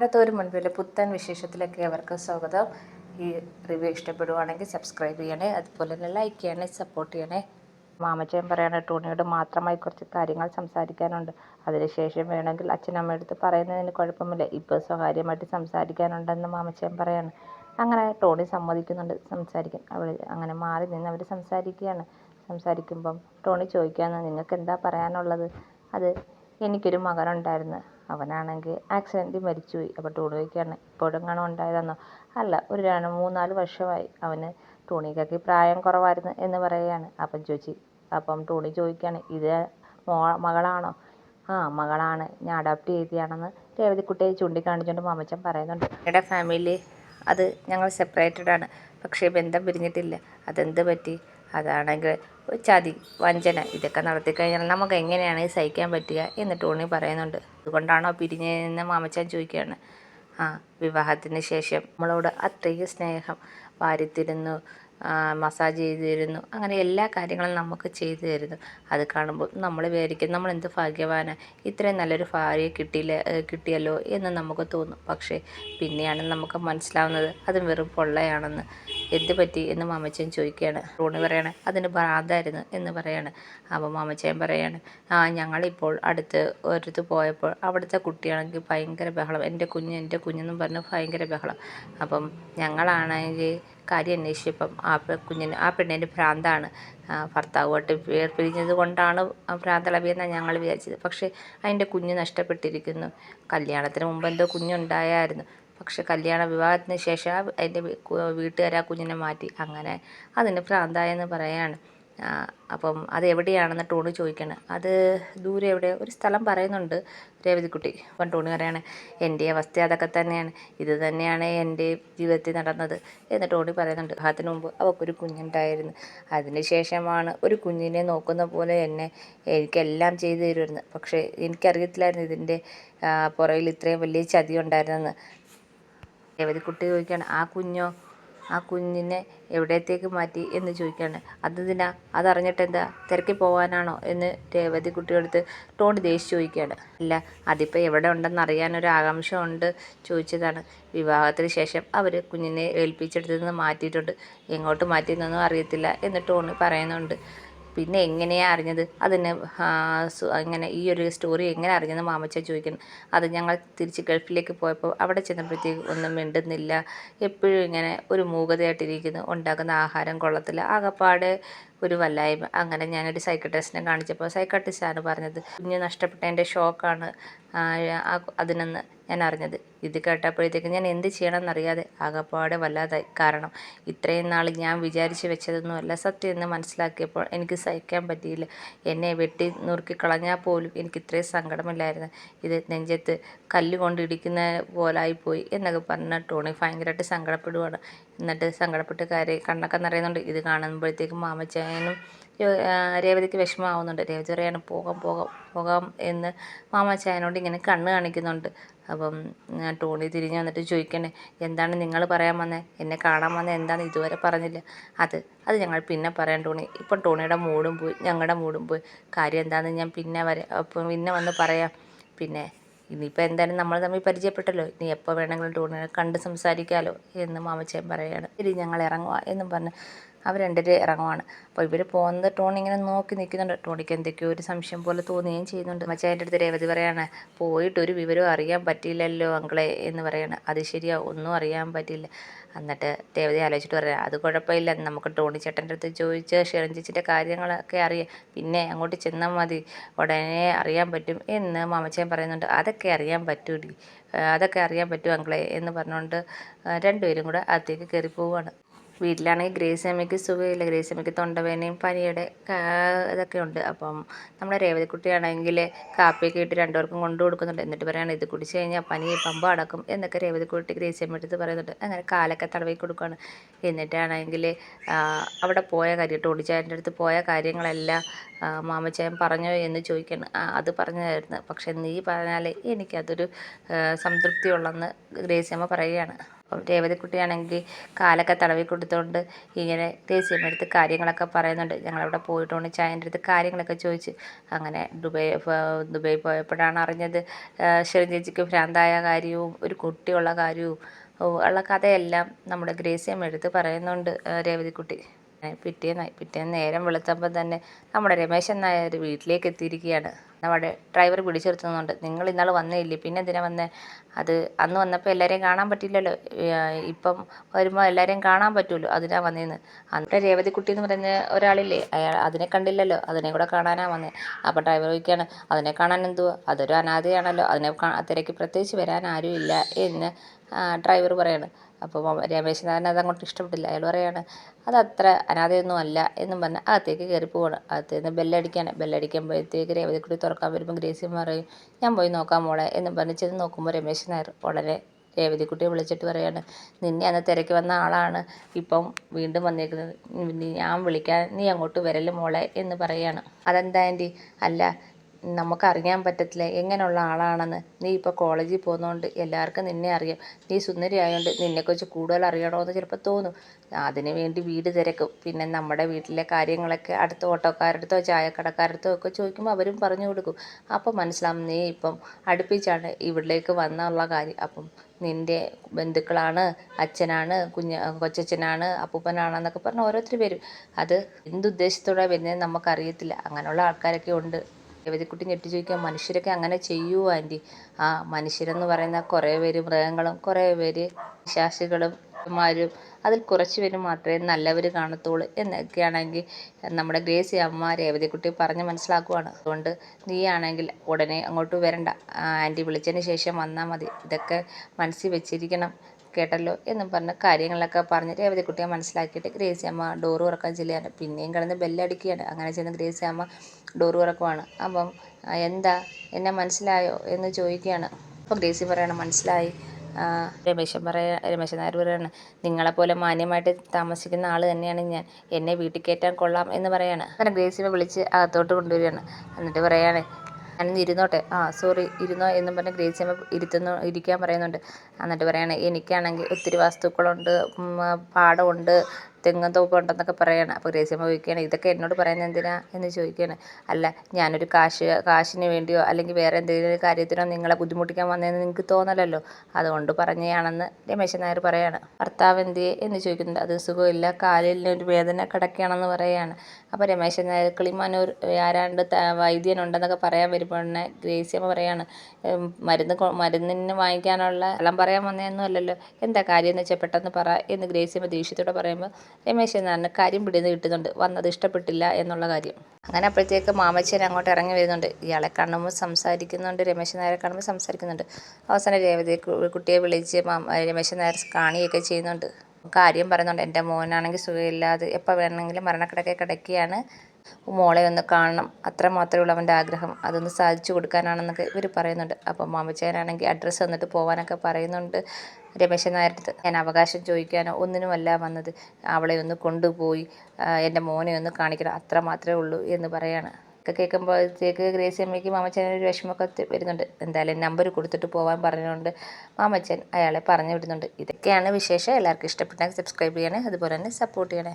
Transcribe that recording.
അടുത്ത ഒരു മുൻപിലെ പുത്തൻ വിശേഷത്തിലേക്ക് അവർക്ക് സ്വാഗതം. ഈ റിവ്യൂ ഇഷ്ടപ്പെടുവാണെങ്കിൽ സബ്സ്ക്രൈബ് ചെയ്യണേ അതുപോലെ തന്നെ ലൈക്ക് ചെയ്യണേ സപ്പോർട്ട് ചെയ്യണേ. മാമച്ചൻ പറയണ ടോണിയോട് മാത്രമായി കുറച്ച് കാര്യങ്ങൾ സംസാരിക്കാനുണ്ട്. അതിനുശേഷം വേണമെങ്കിൽ അച്ഛനമ്മയെടുത്ത് പറയുന്നതിന് കുഴപ്പമില്ല. ഇപ്പോൾ സ്വകാര്യമായിട്ട് സംസാരിക്കാനുണ്ടെന്ന് മാമച്ചൻ പറയാണ്. അങ്ങനെ ടോണി സമ്മതിക്കുന്നുണ്ട് സംസാരിക്കാൻ. അവൾ അങ്ങനെ മാറി നിന്ന് അവർ സംസാരിക്കുകയാണ്. സംസാരിക്കുമ്പം ടോണി ചോദിക്കുകയാണ് നിങ്ങൾക്ക് എന്താ പറയാനുള്ളത്? അത് എനിക്കൊരു മകനുണ്ടായിരുന്നു. അവനാണെങ്കിൽ ആക്സിഡന്റിൽ മരിച്ചുപോയി. അപ്പോൾ ടോണി ചോദിക്കുകയാണ് ഇപ്പോഴെങ്ങാനും ഉണ്ടായതാണോ അല്ല ഒരു രണ്ട് മൂന്നാൽ വർഷമായി അവന് ടോണിക്കൊക്കെ പ്രായം കുറവായിരുന്നു എന്ന് പറയുകയാണ്. അപ്പം ചോദിച്ചു അപ്പം ടോണി ചോദിക്കുകയാണ് ഇത് മോ മകളാണോ? ആ മകളാണ്. ഞാൻ അഡോപ്റ്റ് ചെയ്തതാണെന്ന് രേവതിക്കുട്ടിയെ ചൂണ്ടിക്കാണിച്ചുകൊണ്ട് മാമച്ചൻ പറയുന്നുണ്ട്. എന്റെ ഫാമിലി അത് ഞങ്ങൾ സെപ്പറേറ്റഡ് ആണ്. പക്ഷേ ബന്ധം പിരിഞ്ഞിട്ടില്ല. അതെന്ത് പറ്റി? അതാണെങ്കിൽ ചതി വഞ്ചന ഇതൊക്കെ നടത്തി കഴിഞ്ഞാൽ നമുക്ക് എങ്ങനെയാണ് സഹിക്കാൻ പറ്റുക എന്ന് ടോണി പറയുന്നുണ്ട്. അതുകൊണ്ടാണോ പിരിഞ്ഞതെന്ന് മാമച്ചാൻ ചോദിക്കുകയാണ്. ആ വിവാഹത്തിന് ശേഷം നമ്മളോട് അത്രയും സ്നേഹം വാരിത്തിരുന്നു. മസാജ് ചെയ്തു തരുന്നു. അങ്ങനെ എല്ലാ കാര്യങ്ങളും നമുക്ക് ചെയ്തു തരുന്നു. അത് കാണുമ്പോൾ നമ്മൾ വിചാരിക്കും നമ്മൾ എന്ത് ഭാഗ്യവാന? ഇത്രയും നല്ലൊരു ഭാര്യയെ കിട്ടിയില്ല കിട്ടിയല്ലോ എന്ന് നമുക്ക് തോന്നും. പക്ഷേ പിന്നെയാണ് നമുക്ക് മനസ്സിലാവുന്നത് അത് വെറും പൊള്ളയാണെന്ന്. എന്ത് പറ്റി? എന്ന് മാമച്ചൻ ചോദിക്കുകയാണ്. റോണി പറയാണ് അതിന് ഭ്രാന്തായിരുന്നു എന്ന് പറയാണ്. അപ്പോൾ മാമച്ചൻ പറയാണ് ആ ഞങ്ങളിപ്പോൾ അടുത്ത് ഒരിടത്ത് പോയപ്പോൾ അവിടുത്തെ കുട്ടിയാണെങ്കിൽ ഭയങ്കര ബഹളം. എന്റെ കുഞ്ഞ് എന്റെ കുഞ്ഞെന്നും പറഞ്ഞ് ഭയങ്കര ബഹളം. അപ്പം ഞങ്ങളാണെങ്കിൽ കാര്യം അന്വേഷിച്ചപ്പം ആ കുഞ്ഞിന് ആ പെണ്ണിന് ഭ്രാന്താണ് ഭർത്താവുമായിട്ട് വേർപിരിഞ്ഞത് കൊണ്ടാണ് ഭ്രാന്തളവിയെന്നാണ് ഞങ്ങൾ വിചാരിച്ചത്. പക്ഷേ അതിന്റെ കുഞ്ഞ് നഷ്ടപ്പെട്ടിരിക്കുന്നു. കല്യാണത്തിന് മുമ്പ് എന്തോ കുഞ്ഞുണ്ടായായിരുന്നു. പക്ഷെ കല്യാണ വിവാഹത്തിന് ശേഷം അതിന്റെ വീട്ടുകാർ ആ കുഞ്ഞിനെ മാറ്റി. അങ്ങനെ അതിന് ഭ്രാന്തായെന്ന് പറയാണ്. അപ്പം അത് എവിടെയാണെന്ന് ടോണി ചോദിക്കണം. അത് ദൂരെ എവിടെ? ഒരു സ്ഥലം പറയുന്നുണ്ട് രേവതിക്കുട്ടി. അപ്പം ടോണി പറയാണ് എന്റെ അവസ്ഥ അതൊക്കെ തന്നെയാണ്. ഇത് തന്നെയാണ് എന്റെ ജീവിതത്തിൽ നടന്നത്. എന്ന് ടോണി പറയുന്നുണ്ട്. അതിന് മുമ്പ് അവൾക്കൊരു കുഞ്ഞുണ്ടായിരുന്നു. അതിന് ശേഷമാണ് ഒരു കുഞ്ഞിനെ നോക്കുന്ന പോലെ എന്നെ എനിക്കെല്ലാം ചെയ്തു തരുമായിരുന്നു. പക്ഷേ എനിക്കറിയത്തില്ലായിരുന്നു ഇതിന്റെ പുറയിൽ ഇത്രയും വലിയ ചതി ഉണ്ടായിരുന്നെന്ന്. രേവതിക്കുട്ടി ചോദിക്കുകയാണ് ആ കുഞ്ഞോ ആ കുഞ്ഞിനെ എവിടത്തേക്ക് മാറ്റി എന്ന് ചോദിക്കുകയാണ് അതെന്തിനാ അതറിഞ്ഞിട്ട് എന്താ? തിരക്കി പോകാനാണോ എന്ന് രേവതി കുട്ടിയെടുത്ത് ടോണി ദേഷ്യം ചോദിക്കുകയാണ്. അല്ല അതിപ്പോൾ എവിടെ ഉണ്ടെന്ന് അറിയാനൊരു ആകാംക്ഷ ഉണ്ട് ചോദിച്ചതാണ്. വിവാഹത്തിന് ശേഷം അവർ കുഞ്ഞിനെ ഏൽപ്പിച്ചെടുത്ത് നിന്ന് മാറ്റിയിട്ടുണ്ട്. എങ്ങോട്ട് മാറ്റിയെന്നൊന്നും അറിയത്തില്ല എന്ന് ടോണി പറയുന്നുണ്ട്. പിന്നെ എങ്ങനെയാണ് അറിഞ്ഞത്? അതിന് അങ്ങനെ ഈ ഒരു സ്റ്റോറി എങ്ങനെ അറിഞ്ഞെന്ന് മാമച്ച ചോദിക്കുന്നു. അത് ഞങ്ങൾ തിരിച്ച് ഗൾഫിലേക്ക് പോയപ്പോൾ അവിടെ ചെന്നപ്പോഴത്തേക്ക് ഒന്നും മിണ്ടുന്നില്ല. എപ്പോഴും ഇങ്ങനെ ഒരു മൂകതയായിട്ടിരിക്കുന്നു. ഉണ്ടാക്കുന്ന ആഹാരം കൊള്ളത്തില്ല. ആകപ്പാടെ ഒരു വല്ലായ്മ. അങ്ങനെ ഞാനൊരു സൈക്കട്രിസ്റ്റിനെ കാണിച്ചപ്പോൾ സൈക്കട്രിസ്റ്റാണ് പറഞ്ഞത് കുഞ്ഞ് നഷ്ടപ്പെട്ടതിന്റെ ഷോക്കാണ് അതിനെന്ന് ഞാൻ അറിഞ്ഞത്. ഇത് കേട്ടപ്പോഴത്തേക്ക് ഞാൻ എന്ത് ചെയ്യണമെന്നറിയാതെ ആകപ്പാടെ വല്ലാതായി. കാരണം ഇത്രയും നാൾ ഞാൻ വിചാരിച്ച് വെച്ചതൊന്നുമല്ല. സത്യം എന്ന് മനസ്സിലാക്കിയപ്പോൾ എനിക്ക് സഹിക്കാൻ പറ്റിയില്ല. എന്നെ വെട്ടി നുറുക്കി കളഞ്ഞാൽ പോലും എനിക്ക് ഇത്രയും സങ്കടമില്ലായിരുന്നു. ഇത് നെഞ്ചത്ത് കല്ല് കൊണ്ട് ഇടിക്കുന്ന പോലായിപ്പോയി എന്നൊക്കെ പറഞ്ഞ ടോണി ഭയങ്കരമായിട്ട് സങ്കടപ്പെടുവാണ്. എന്നിട്ട് സങ്കടപ്പെട്ട് കാര്യം കണ്ണൊക്കെ നിറയുന്നുണ്ട്. ഇത് കാണുമ്പോഴത്തേക്കും മാമച്ചായനും രേവതിക്ക് വിഷമമാവുന്നുണ്ട്. രേവതി പറയാണ് പോകാം പോകാം പോകാം എന്ന് മാമാച്ചായനോട് ഇങ്ങനെ കണ്ണ് കാണിക്കുന്നുണ്ട്. അപ്പം ടോണി തിരിഞ്ഞ് വന്നിട്ട് ചോദിക്കണേ എന്താണ് നിങ്ങൾ പറയാൻ വന്നത് എന്നെ കാണാൻ വന്നത് എന്താണെന്ന് ഇതുവരെ പറഞ്ഞില്ല. അത് അത് ഞങ്ങൾ പിന്നെ പറയാം ടോണി. ഇപ്പം ടോണിയുടെ മൂടും പോയി ഞങ്ങളുടെ മൂടും പോയി. കാര്യം എന്താണെന്ന് ഞാൻ പിന്നെ വരെ അപ്പം പിന്നെ വന്ന് പറയാം. പിന്നെ ഇനിയിപ്പോൾ എന്തായാലും നമ്മൾ തമ്മിൽ പരിചയപ്പെട്ടല്ലോ. ഇനി എപ്പോൾ വേണമെങ്കിലും ടോണിനെ കണ്ട് സംസാരിക്കാമല്ലോ എന്ന് മാമച്ചയൻ പറയുകയാണ് ഇനി ഞങ്ങൾ ഇറങ്ങുക എന്നും പറഞ്ഞ് അവർ രണ്ടുപേരും ഇറങ്ങുവാണ്. അപ്പോൾ ഇവർ പോകുന്നത് ടോണി ഇങ്ങനെ നോക്കി നിൽക്കുന്നുണ്ട്. ടോണിക്ക് എന്തൊക്കെയോ ഒരു സംശയം പോലെ തോന്നുകയും ചെയ്യുന്നുണ്ട്. മച്ചാന്റെ അടുത്ത് രേവതി പറയാണ് പോയിട്ട് ഒരു വിവരം അറിയാൻ പറ്റിയില്ലല്ലോ അങ്കളെ എന്ന് പറയാണ്. അത് ശരിയാ ഒന്നും അറിയാൻ പറ്റില്ല. എന്നിട്ട് രേവതി ആലോചിച്ചിട്ട് പറയാം അത് കുഴപ്പമില്ല നമുക്ക് ടോണി ചേട്ടന്റെ അടുത്ത് ചോദിച്ച് ഷെറിൻ കാര്യങ്ങളൊക്കെ അറിയാം. പിന്നെ അങ്ങോട്ട് ചെന്നാൽ മതി. ഉടനെ അറിയാൻ പറ്റും എന്ന് മാമച്ചൻ പറയുന്നുണ്ട്. അതൊക്കെ അറിയാൻ പറ്റൂടി അതൊക്കെ അറിയാൻ പറ്റും അങ്കളെ എന്ന് പറഞ്ഞുകൊണ്ട് രണ്ടുപേരും കൂടെ അകത്തേക്ക് കയറി പോവുകയാണ് വീട്ടിലാണെങ്കിൽ ഗ്രേസമ്മയ്ക്ക് സുഖമില്ല. ഗ്രേസ് അമ്മയ്ക്ക് തൊണ്ടവേനയും പനിയുടെ ഇതൊക്കെ ഉണ്ട്. അപ്പം നമ്മുടെ രേവതിക്കുട്ടിയാണെങ്കിൽ കാപ്പിയൊക്കെ ഇട്ട് രണ്ടുപേർക്കും കൊണ്ടു കൊടുക്കുന്നുണ്ട്. എന്നിട്ട് പറയുകയാണ് ഇത് കുടിച്ച് കഴിഞ്ഞാൽ പനി പമ്പ അടക്കും എന്നൊക്കെ രേവതിക്കുട്ടി ഗ്രേസ് അമ്മ എടുത്ത് പറയുന്നുണ്ട്. അങ്ങനെ കാലൊക്കെ തടവി കൊടുക്കുകയാണ്. എന്നിട്ടാണെങ്കിൽ അവിടെ പോയ കാര്യം ടോണിച്ചായന്റെ അടുത്ത് പോയ കാര്യങ്ങളെല്ലാം മാമച്ചായൻ പറഞ്ഞോ എന്ന് ചോദിക്കണം അത് പറഞ്ഞതായിരുന്നു പക്ഷെ നീ പറഞ്ഞാൽ എനിക്കതൊരു സംതൃപ്തി ഉള്ളെന്ന് ഗ്രേസിയമ്മ പറയുകയാണ്. അപ്പം രേവതിക്കുട്ടിയാണെങ്കിൽ കാലൊക്കെ തടവി കൊടുത്തുകൊണ്ട് ഇങ്ങനെ ഗ്രേസിയമ്മ അടുത്ത് കാര്യങ്ങളൊക്കെ പറയുന്നുണ്ട്. ഞങ്ങളവിടെ പോയിട്ടുണ്ട് ചായന്റെ അടുത്ത് കാര്യങ്ങളൊക്കെ ചോദിച്ച് അങ്ങനെ ദുബൈ ദുബൈ പോയപ്പോഴാണ് അറിഞ്ഞത് ശരി ചേച്ചിക്ക് ഭ്രാന്തായ കാര്യവും ഒരു കുട്ടിയുള്ള കാര്യവും ഉള്ള കഥയെല്ലാം നമ്മുടെ ഗ്രേസിയമ്മ എടുത്ത് പറയുന്നുണ്ട് രേവതിക്കുട്ടി. അങ്ങനെ പിറ്റേന്നായി പിറ്റേന്ന് നേരം വെളുത്തപ്പോൾ തന്നെ നമ്മുടെ രമേശൻ നായർ വീട്ടിലേക്ക് എത്തിയിരിക്കുകയാണ്. നമ്മുടെ ഡ്രൈവർ പിടിച്ചു നിർത്തുന്നുണ്ട് നിങ്ങൾ ഇന്നാൾ വന്നേ ഇല്ലേ പിന്നെ എന്തിനാ വന്നേ? അത് അന്ന് വന്നപ്പോൾ എല്ലാവരെയും കാണാൻ പറ്റില്ലല്ലോ ഇപ്പം വരുമ്പോൾ എല്ലാവരെയും കാണാൻ പറ്റുമല്ലോ അതിനാ വന്നേന്ന്? അന്നത്തെ രേവതിക്കുട്ടി എന്ന് പറയുന്ന ഒരാളില്ലേ? അയാൾ അതിനെ കണ്ടില്ലല്ലോ. അതിനെ കൂടെ കാണാനാ വന്നേ. അപ്പോൾ ഡ്രൈവർ ചോദിക്കുകയാണ് അതിനെ കാണാൻ എന്തുവാ? അതൊരു അനാഥയാണല്ലോ. അതിനെ തിരക്ക് പ്രത്യേകിച്ച് വരാൻ ആരുമില്ല എന്ന് ഡ്രൈവർ പറയാണ്. അപ്പോൾ രമേശ് അതങ്ങോട്ട് ഇഷ്ടപ്പെട്ടില്ല. അയാൾ പറയാണ് അത് അത്ര അനാഥയൊന്നും അല്ല എന്നും പറഞ്ഞ് അകത്തേക്ക് കയറി പോവാണ്. അകത്ത് നിന്ന് ബെല്ലടിക്കാണ് ബെല്ലടിക്കുമ്പോഴത്തേക്ക് രേവതിക്കുടി തുറക്കാൻ വരുമ്പോൾ ഗ്രേസി പറയും ഞാൻ പോയി നോക്കാം മോളെ എന്നും പറഞ്ഞ് ചെന്ന് നോക്കുമ്പോൾ രമേശ് നായർ വളരെ രേവതിക്കുട്ടിയെ വിളിച്ചിട്ട് പറയാണ് നിന്നെ അന്ന് തിരക്ക് വന്ന ആളാണ്. ഇപ്പം വീണ്ടും വന്നേക്കുന്നത്. ഞാൻ വിളിക്കാൻ നീ അങ്ങോട്ട് വരൽ മോളെ എന്ന് പറയാണ്. അതെന്താ ആന്റി? അല്ല നമുക്കറിയാൻ പറ്റത്തില്ല എങ്ങനെയുള്ള ആളാണെന്ന്. നീ ഇപ്പോൾ കോളേജിൽ പോകുന്നതുകൊണ്ട് എല്ലാവർക്കും നിന്നെ അറിയാം. നീ സുന്ദരി ആയതുകൊണ്ട് നിന്നെക്കുറിച്ച് കൂടുതൽ അറിയണമെന്ന് ചിലപ്പോൾ തോന്നും. അതിന് വേണ്ടി വീട് തിരക്കും. പിന്നെ നമ്മുടെ വീട്ടിലെ കാര്യങ്ങളൊക്കെ അടുത്ത ഓട്ടോക്കാരടുത്തോ ചായക്കടക്കാരടുത്തോ ഒക്കെ ചോദിക്കുമ്പോൾ അവരും പറഞ്ഞു കൊടുക്കും. അപ്പോൾ മനസ്സിലാവും നീ ഇപ്പം അടുപ്പിച്ചാണ് ഇവിടേക്ക് വന്നുള്ള കാര്യം. അപ്പം നിന്റെ ബന്ധുക്കളാണ് അച്ഛനാണ് കുഞ്ഞ കൊച്ചച്ഛനാണ് അപ്പൂപ്പനാണെന്നൊക്കെ പറഞ്ഞ് ഓരോരുത്തർ വരും. അത് എന്തുദ്ദേശത്തോടെ വരുന്നതെന്ന് നമുക്കറിയത്തില്ല. അങ്ങനെയുള്ള ആൾക്കാരൊക്കെ ഉണ്ട്. രവതിക്കുട്ടി ഞെട്ടി ചോദിക്കുക മനുഷ്യരൊക്കെ അങ്ങനെ ചെയ്യുമോ ആന്റി? ആ മനുഷ്യരെന്ന് പറയുന്ന കുറേ പേര് മൃഗങ്ങളും കുറേ പേര് ശാസികളും മാരും അതിൽ കുറച്ച് പേര് മാത്രമേ നല്ലവർ കാണത്തുള്ളൂ എന്നൊക്കെയാണെങ്കിൽ നമ്മുടെ ഗ്രേസി അമ്മ രേവതിക്കുട്ടി പറഞ്ഞ് മനസ്സിലാക്കുവാണ്. അതുകൊണ്ട് നീയാണെങ്കിൽ ഉടനെ അങ്ങോട്ട് വരണ്ട. ആന്റി വിളിച്ചതിന് ശേഷം വന്നാൽ മതി. ഇതൊക്കെ മനസ്സിൽ വെച്ചിരിക്കണം. കേട്ടല്ലോ എന്നും പറഞ്ഞ് കാര്യങ്ങളൊക്കെ പറഞ്ഞ് രേവതിക്കുട്ടിയെ മനസ്സിലാക്കിയിട്ട് ഗ്രേസി അമ്മ ഡോറ് തുറക്കാൻ ചെല്ലുകയാണ് പിന്നെയും കിടന്ന് ബെല്ലടിക്കുകയാണ് അങ്ങനെ ചെന്ന് ഗ്രേസി അമ്മ ഡോറ് തുറക്കുവാണ്. അപ്പം എന്താ? എന്നെ മനസ്സിലായോ? എന്ന് ചോദിക്കുകയാണ്. അപ്പോൾ ഗ്രേസി പറയണം മനസ്സിലായി. രമേശൻ പറയാ രമേശൻ നായർ പറയാണ് നിങ്ങളെപ്പോലെ മാന്യമായിട്ട് താമസിക്കുന്ന ആൾ തന്നെയാണ് ഞാൻ. എന്നെ വീട്ടിൽ കയറ്റാൻ കൊള്ളാം എന്ന് പറയാണ്. അങ്ങനെ ഗ്രേസിനെ വിളിച്ച് അകത്തോട്ട് കൊണ്ടുവരികയാണ്. എന്നിട്ട് പറയാണ് ഞാനിന്ന് ഇരുന്നോട്ടെ ആ സോറി ഇരുന്നോ എന്നും പറഞ്ഞ് ഗ്രേസി അമ്മ ഇരുത്തുന്നു ഇരിക്കാൻ പറയുന്നുണ്ട്. എന്നിട്ട് പറയാണ് എനിക്കാണെങ്കിൽ ഒത്തിരി വസ്തുക്കളുണ്ട് പാടമുണ്ട് തെങ്ങും തോപ്പുണ്ടെന്നൊക്കെ പറയാണ്. അപ്പോൾ ഗ്രേസിയമ്മ ചോദിക്കുകയാണ് ഇതൊക്കെ എന്നോട് പറയുന്നത് എന്തിനാ? എന്ന് ചോദിക്കുകയാണ്. അല്ല ഞാനൊരു കാശ് കാശിന് വേണ്ടിയോ അല്ലെങ്കിൽ വേറെ എന്തെങ്കിലും കാര്യത്തിനോ നിങ്ങളെ ബുദ്ധിമുട്ടിക്കാൻ വന്നതെന്ന് നിങ്ങൾക്ക് തോന്നലല്ലോ? അതുകൊണ്ട് പറഞ്ഞതാണെന്ന് രമേശൻ നായർ പറയാണ്. ഭർത്താവ് എന്തിയെ എന്ന് ചോദിക്കുന്നുണ്ട്. അത് സുഖമില്ല. ഒരു വേദന കിടക്കുകയാണെന്ന് പറയുകയാണ് അപ്പോൾ രമേശൻ നായർ കിളിമാനൂർ ആരാണ്ട് വൈദ്യനുണ്ടെന്നൊക്കെ പറയാൻ വരുമ്പോൾ തന്നെ ഗ്രേസിയമ്മ പറയാണ് "ഉം, മരുന്ന് മരുന്നിന് വാങ്ങിക്കാനുള്ള എല്ലാം പറയാൻ വന്നതൊന്നും അല്ലല്ലോ? എന്താ കാര്യം എന്ന് വെച്ചാൽ പെട്ടെന്ന് പറ എന്ന് ഗ്രേസിയമ്മ ദേഷ്യത്തോടെ പറയുമ്പോൾ രമേശൻ നായറിന് കാര്യം പിടിന്ന് കിട്ടുന്നുണ്ട്. വന്നത് ഇഷ്ടപ്പെട്ടില്ല എന്നുള്ള കാര്യം. അങ്ങനെ അപ്പോഴത്തേക്ക് മാമച്ചൻ അങ്ങോട്ട് ഇറങ്ങി വരുന്നുണ്ട്. ഇയാളെ കാണുമ്പോൾ സംസാരിക്കുന്നുണ്ട്. രമേശൻ നായരെ കാണുമ്പോൾ സംസാരിക്കുന്നുണ്ട്. അവസാനം രേവതി കുട്ടിയെ വിളിച്ച് രമേശൻ നായർ കാണുകയൊക്കെ ചെയ്യുന്നുണ്ട്. കാര്യം പറയുന്നുണ്ട്. എന്റെ മോനാണെങ്കിൽ സുഖമില്ലാതെ എപ്പോൾ വേണമെങ്കിലും മരണക്കിടക്കെ കിടക്കുകയാണ്. മോളെ ഒന്ന് കാണണം. അത്ര മാത്രമേ ഉള്ളൂ അവന്റെ ആഗ്രഹം. അതൊന്ന് സാധിച്ചു കൊടുക്കാനാണെന്നൊക്കെ ഇവർ പറയുന്നുണ്ട്. അപ്പം മാമച്ചേനാണെങ്കിൽ അഡ്രസ്സ് തന്നിട്ട് പോകാനൊക്കെ പറയുന്നുണ്ട് രമേശൻ നായരുടെ ഞാൻ അവകാശം ചോദിക്കാനോ ഒന്നിനുമല്ല വന്നത്. അവളെ ഒന്ന് കൊണ്ടുപോയി എന്റെ മോനെ ഒന്ന് കാണിക്കണം. അത്ര മാത്രമേ ഉള്ളൂ എന്ന് പറയാണ്. ഒക്കെ കേൾക്കുമ്പോഴത്തേക്ക് ഗ്രേസി അമ്മയ്ക്ക് മാമച്ചൻ ഒരു വിഷമമൊക്കെ വരുന്നുണ്ട്. എന്തായാലും നമ്പർ കൊടുത്തിട്ട് പോകാൻ പറഞ്ഞുകൊണ്ട് മാമച്ചൻ അയാളെ പറഞ്ഞു വിടുന്നുണ്ട്. ഇതൊക്കെയാണ് വിശേഷം. എല്ലാവർക്കും ഇഷ്ടപ്പെട്ടെങ്കിൽ സബ്സ്ക്രൈബ് ചെയ്യണേ. അതുപോലെ തന്നെ സപ്പോർട്ട് ചെയ്യണേ.